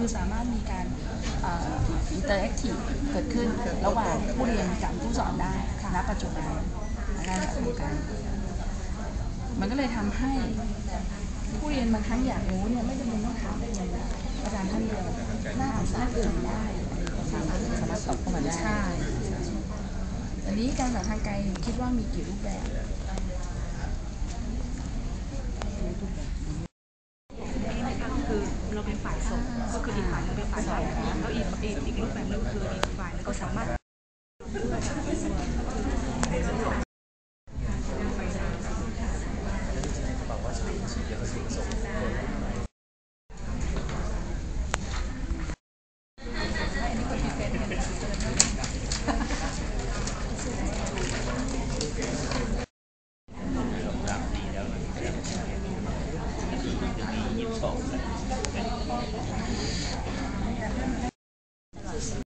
คือสามารถมีการอินเตอร์แอคทีฟเกิดขึ้นระหว่างผู้เรียนกับผู้สอนได้ณปัจจุบันการแบบทำการมันก็เลยทำให้ผู้เรียนบางครั้งอยากรู้เนี่ยไม่จำเป็นต้องถามได้เลยอาจารย์ท่านเดียวหน้าอ่านหน้าอื่นได้สามารถสามารถตอบเข้ามาได้ใช่อันนี้การสอนทางไกลคิดว่ามีกี่รูปแบบ เราเป็นฝ่ายส่งก็คืออีกฝ่ายนึงเป็นฝ่ายรับแล้วอีกอีกอีกรูปแบบนึงคืออีกฝ่ายนึงก็สามารถสอง Thank you.